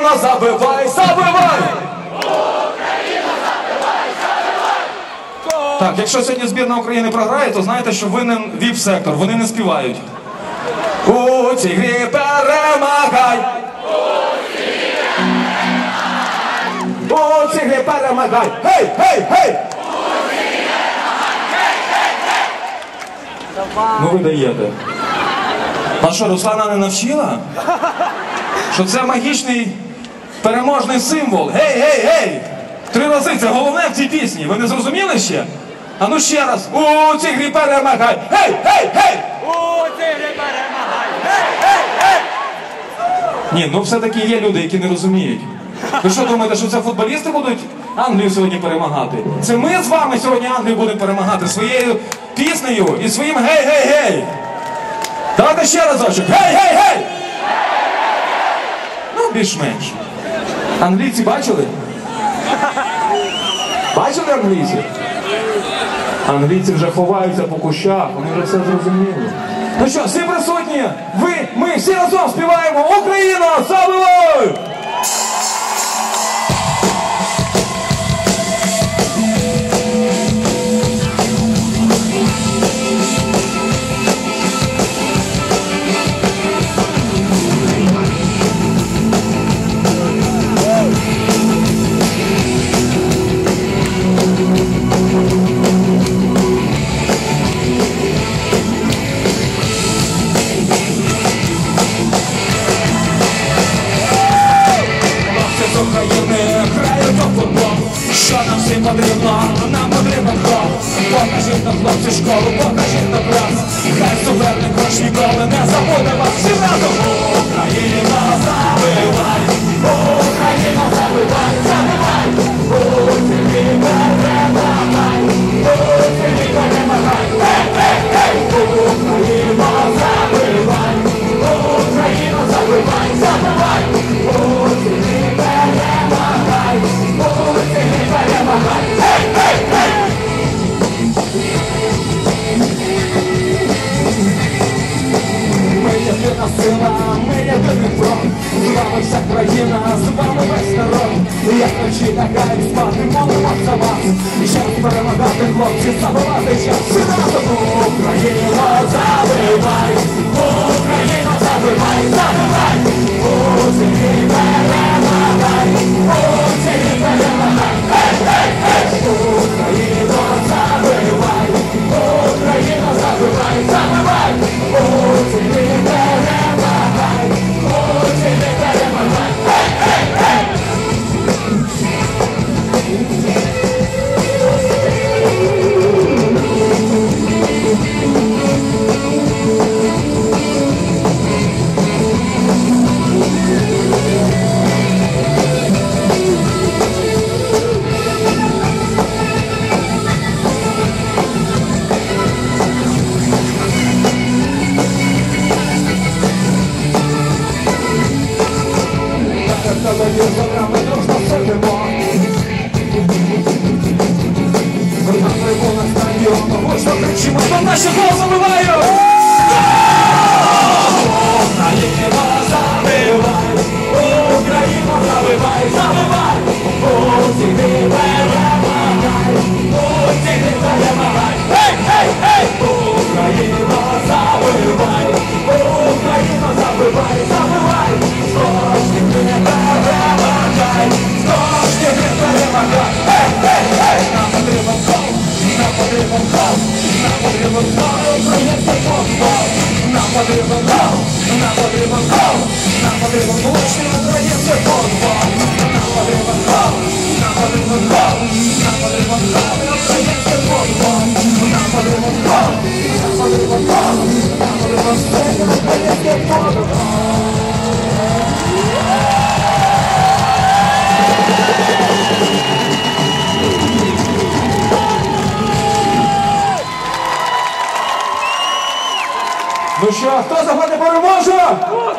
Україна, забивай, забивай! Так, якщо сьогодні збірна України програє, то знаєте, що винен віп-сектор, вони не співають. У цій грі перемагай! У цій грі перемагай! Гей, гей, гей! Ну ви даєте. А що, Руслана не навчила? Що це магічний переможний символ. Гей, гей, гей! Три рази це головне в цій пісні. Ви не зрозуміли ще? А ну ще раз. У цій грі перемагай! Гей, гей, гей! У тигри перемагай! Гей, гей, гей! Ні, ну все-таки є люди, які не розуміють. Ви що думаєте, що це футболісти будуть Англію сьогодні перемагати? Це ми з вами сьогодні Англію будемо перемагати своєю піснею і своїм гей-гей-гей! Давайте ще разочок. Гей-гей-гей! Ну, більш-менш. Англійці бачили? Бачили англійці? Англійці вже ховаються по кущах, вони вже все зрозуміли. Ну що, всі присутні, ви, ми всі разом співаємо потрібно? Нам потрібен кров Покажіть нам хлопці школу, покажіть нам клас Хай суперник ваш ніколи не забуде вас. Всі разом! Україна Єдина сила, ми єдиний фронт З вами вся країна, з вами весь народ. Як ночі лягають спати, молимо за вас. І час перемагати хлопці, забувати час. Всі разом Nasze głosy bywają! Get on the. Ну що, хто сьогодні переможе? Україна!